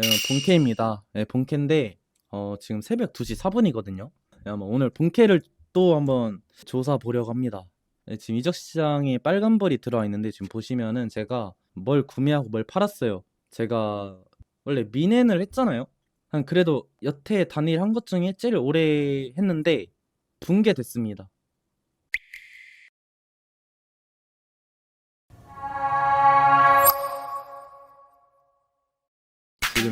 네, 본캐입니다. 네, 본캐인데 어, 지금 새벽 2시 4분이거든요. 네, 오늘 본캐를 또 한번 조사 보려고 합니다. 네, 지금 이적 시장에 빨간벌이 들어와 있는데 지금 보시면은 제가 뭘 구매하고 뭘 팔았어요. 제가 원래 미넨을 했잖아요. 한 그래도 여태 단일 한 것 중에 제일 오래 했는데 붕괴됐습니다.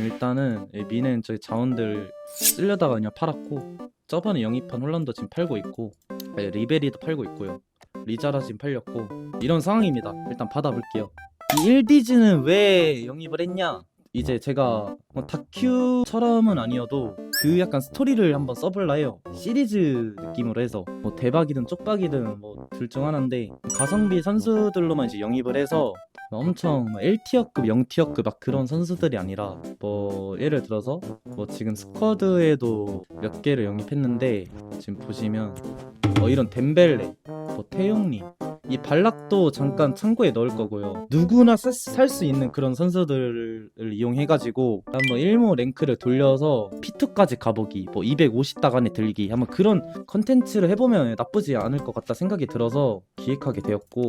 일단은 이 미넨 저희 자원들 쓸려다가 그냥 팔았고 저번에 영입한 홀란더 지금 팔고 있고 네, 리베리도 팔고 있고요. 리자라 지금 팔렸고 이런 상황입니다. 일단 받아볼게요. 이 1디즈는 왜 영입을 했냐 이제 제가 뭐 다큐처럼은 아니어도 그 약간 스토리를 한번 써볼라 해요. 시리즈 느낌으로 해서 뭐 대박이든 쪽박이든 뭐 둘 중 하나인데 가성비 선수들로만 이제 영입을 해서 엄청 1티어급, 0티어급 막 그런 선수들이 아니라 뭐 예를 들어서 뭐 지금 스쿼드에도 몇 개를 영입했는데 지금 보시면 뭐 이런 덴벨레, 뭐 태용리 이 발락도 잠깐 창고에 넣을 거고요. 누구나 살 수 있는 그런 선수들을 이용해가지고 한번 1모 랭크를 돌려서 P2까지 가보기, 뭐 250딱 안에 들기 한번 그런 컨텐츠를 해보면 나쁘지 않을 것 같다 생각이 들어서 기획하게 되었고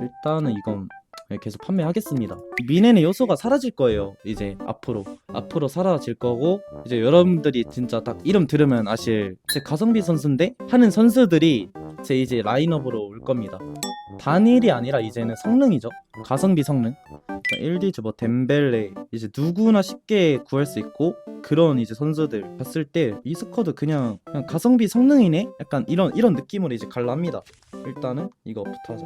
일단은 이건 네, 계속 판매하겠습니다. 미넨의 요소가 사라질 거예요. 이제 앞으로 앞으로 사라질 거고 이제 여러분들이 진짜 딱 이름 들으면 아실 제 가성비 선수인데 하는 선수들이 제 이제 라인업으로 올 겁니다. 단일이 아니라 이제는 성능이죠. 가성비 성능. 1디즈 뭐 덴벨레 이제 누구나 쉽게 구할 수 있고 그런 이제 선수들 봤을 때 이 스쿼드 그냥, 그냥 가성비 성능이네? 약간 이런 이런 느낌으로 이제 갈랍니다. 일단은 이거부터 하자.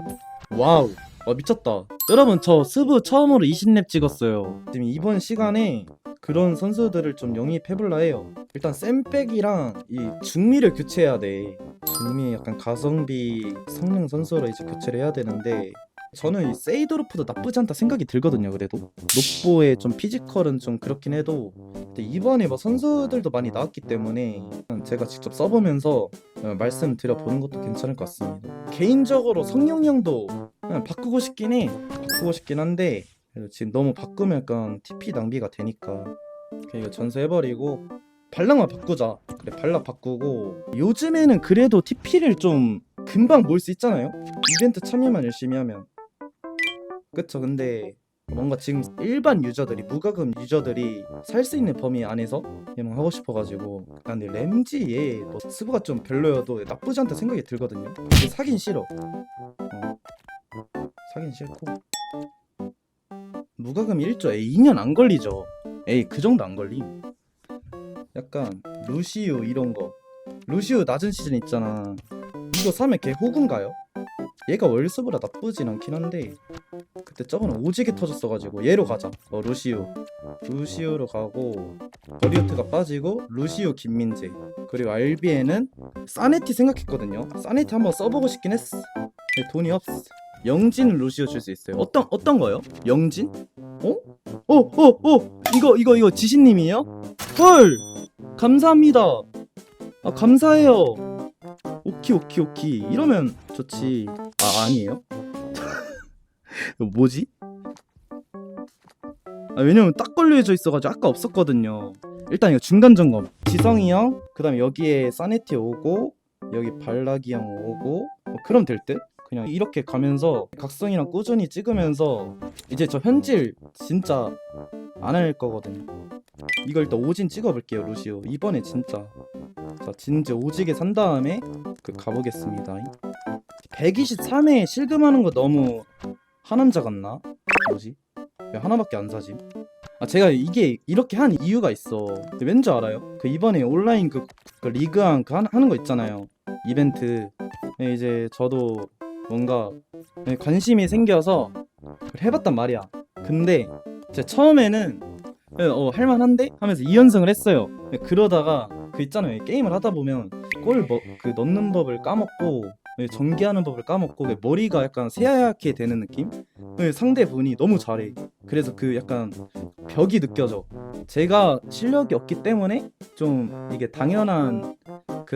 와우. 와 미쳤다. 여러분 저 스브 처음으로 20렙 찍었어요. 지금 이번 시간에 그런 선수들을 좀 영입해볼라 해요. 일단 쌤백이랑 이 중미를 교체해야 돼 중미 약간 가성비 성능 선수로 이제 교체를 해야 되는데 저는 이 세이도르프도 나쁘지 않다 생각이 들거든요 그래도. 노보의 좀 피지컬은 좀 그렇긴 해도 근데 이번에 뭐 선수들도 많이 나왔기 때문에 제가 직접 써보면서 어, 말씀드려 보는 것도 괜찮을 것 같습니다. 개인적으로 성룡형도 그냥 바꾸고 싶긴 해. 바꾸고 싶긴 한데 지금 너무 바꾸면 약간 TP 낭비가 되니까 이거 전수해버리고 발락만 바꾸자. 그래 발락 바꾸고. 요즘에는 그래도 TP를 좀 금방 모을 수 있잖아요. 이벤트 참여만 열심히 하면. 그쵸 근데 뭔가 지금 일반 유저들이 무과금 유저들이 살 수 있는 범위 안에서 얘만 하고 싶어가지고 아 근데 램지 얘뭐 스브가 좀 별로여도 나쁘지 않다 생각이 들거든요. 근데 사긴 싫어. 어. 사긴 싫고. 무과금 1조 에이 2년 안 걸리죠. 에이 그 정도 안 걸림 약간 루시우 이런 거 루시우 낮은 시즌 있잖아 이거 사면 걔 호구인가요? 얘가 월스보다 나쁘진 않긴 한데 그때 저번에 오지게 터졌어가지고 얘로 가자 어 루시우 루시우로 가고 버리우트가 빠지고 루시우 김민재 그리고 RB에는 사네티 생각했거든요 사네티 한번 써보고 싶긴 했어 근데 돈이 없어 영진 루시우 줄 수 있어요 어떤 어떤 거요? 영진? 어? 어? 어? 어? 이거 이거 이거 지신님이에요? 헐 감사합니다. 아 감사해요. 오키 오키 오키. 이러면 좋지. 아 아니에요? 뭐지? 아, 왜냐면 딱 걸려져 있어가지고 아까 없었거든요. 일단 이거 중간 점검. 지성이 형 그 다음에 여기에 사네티 오고 여기 발락이 형 오고 뭐 그럼 될 듯? 그냥 이렇게 가면서 각성이랑 꾸준히 찍으면서 이제 저 현질 진짜 안 할 거거든요 이걸 일단 오진 찍어볼게요 루시오 이번에 진짜 자 진짜 오지게 산 다음에 그 가보겠습니다 123에 실금하는 거 너무 하남자 같나? 뭐지? 왜 하나밖에 안 사지? 아 제가 이게 이렇게 한 이유가 있어 근데 왠지 알아요? 그 이번에 온라인 그, 그 리그왕 그 하- 하는 거 있잖아요 이벤트 네, 이제 저도 뭔가 네, 관심이 생겨서 해봤단 말이야. 근데 제가 처음에는 네, 어 할만한데? 하면서 2연승을 했어요. 네, 그러다가 그 있잖아요. 게임을 하다 보면 골 뭐, 그 넣는 법을 까먹고 네, 전개하는 법을 까먹고 그 머리가 약간 새하얗게 되는 느낌? 네, 상대 분이 너무 잘해. 그래서 그 약간 벽이 느껴져. 제가 실력이 없기 때문에 좀 이게 당연한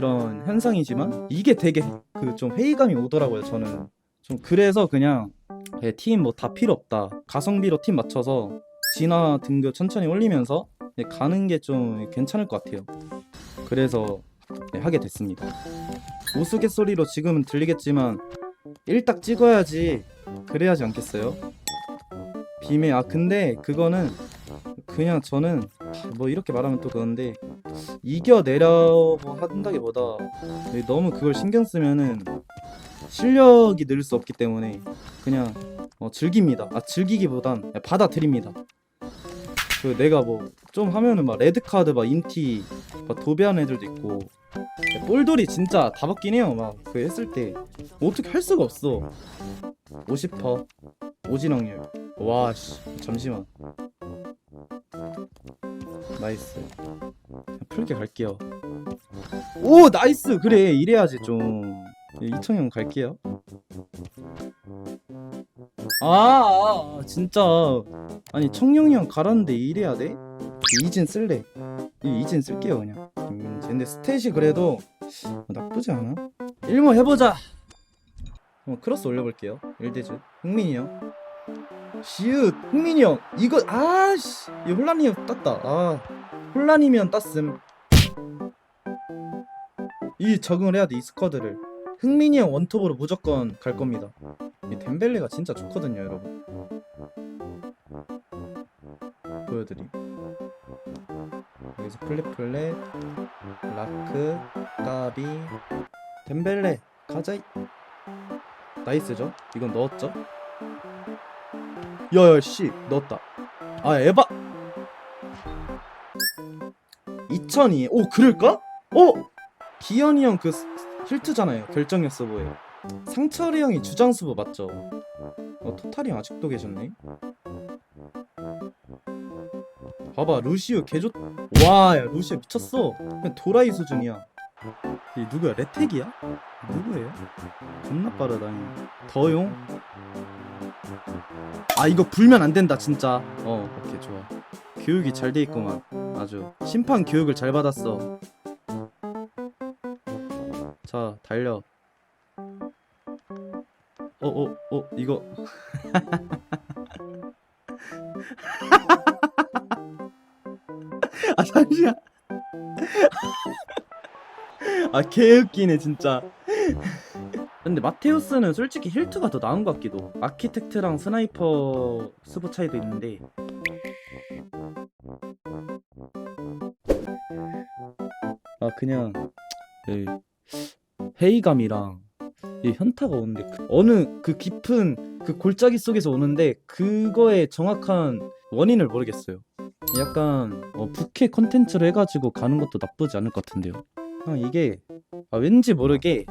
그런 현상이지만 이게 되게 그 좀 회의감이 오더라고요 저는 좀 그래서 그냥 팀 뭐 다 필요 없다 가성비로 팀 맞춰서 진화 등급 천천히 올리면서 네, 가는 게 좀 괜찮을 것 같아요. 그래서 네, 하게 됐습니다. 우스갯소리로 지금은 들리겠지만 일딱 찍어야지 그래야지 않겠어요? 빔에 아 근데 그거는 그냥 저는 뭐 이렇게 말하면 또 그건데 이겨내려고 한다기보다 너무 그걸 신경 쓰면은 실력이 늘 수 없기 때문에 그냥 어, 즐깁니다. 아 즐기기보단 받아들입니다. 그 내가 뭐 좀 하면은 막 레드 카드 막 인티 막 도배하는 애들도 있고 볼돌이 진짜 다 받긴 해요. 막 그 했을 때 어떻게 할 수가 없어. 50퍼 오진 확률. 와씨 잠시만. 나이스. 풀게 갈게요. 오 나이스 그래 이래야지 좀. 예, 이청용 갈게요. 아, 아, 아 진짜 아니 청룡이 형 가라는데 이래야 돼? 이진 쓸래. 이 이진 쓸게요 그냥. 음, 근데 스탯이 그래도 나쁘지 않아. 1모 해보자. 어, 크로스 올려볼게요. 1대즈. 흥민이 형. 시읒 흥민이 형 이거 아씨 이 혼란이 형 땄다 아 혼란이면 땄음 이 적응을 해야 돼 이 스쿼드를. 흥민이 형 원톱으로 무조건 갈 겁니다. 이 덴벨레가 진짜 좋거든요 여러분. 보여드림. 여기서 플랫 플랫 라크 까비 덴벨레 가자. 이- 나이스죠? 이건 넣었죠? 야야 씨 넣었다. 아 에바! 2002. 오 그럴까? 어? 기현이 형 그 힐트잖아요 결정력 서버에 상철이 형이 주장 수보 맞죠? 어 토탈이 형 아직도 계셨네 봐봐 루시오 개좋 와야 루시오 미쳤어 그냥 도라이 수준이야 이 누구야 레텍이야? 누구예요? 겁나 빠르다 형. 더용? 아 이거 불면 안 된다 진짜 어 오케이 좋아 교육이 잘 돼 있구만 아주 심판 교육을 잘 받았어 자 달려. 어어 어, 이거. 아 잠시만. 아 개웃기네 진짜. 근데 마테우스는 솔직히 힐트가 더 나은 것 같기도. 아키텍트랑 스나이퍼 스보 차이도 있는데. 아 그냥 그 회의감이랑 이 현타가 오는데 그 어느 그 깊은 그 골짜기 속에서 오는데 그거의 정확한 원인을 모르겠어요 약간 어, 부캐 컨텐츠로 해가지고 가는 것도 나쁘지 않을 것 같은데요 아, 이게 아, 왠지 모르게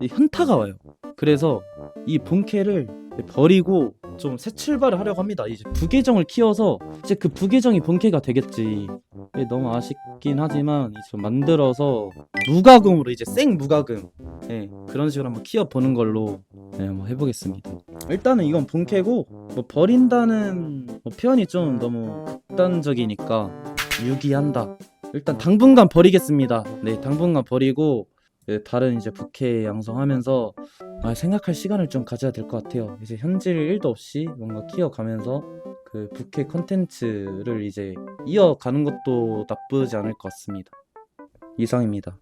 이 현타가 와요. 그래서 이 본캐를 버리고 좀 새 출발을 하려고 합니다. 이제 부계정을 키워서 이제 그 부계정이 본캐가 되겠지. 이게 너무 아쉽긴 하지만 이제 좀 만들어서 무가금으로 이제 생 무가금 네, 그런 식으로 한번 키워 보는 걸로 네, 한번 해보겠습니다. 일단은 이건 본캐고 뭐 버린다는 뭐 표현이 좀 너무 극단적이니까 유기한다. 일단 당분간 버리겠습니다. 네, 당분간 버리고 네, 다른 이제 부캐 양성하면서 아, 생각할 시간을 좀 가져야 될 것 같아요. 이제 현질 1도 없이 뭔가 키워가면서 그 부캐 컨텐츠를 이제 이어가는 것도 나쁘지 않을 것 같습니다. 이상입니다.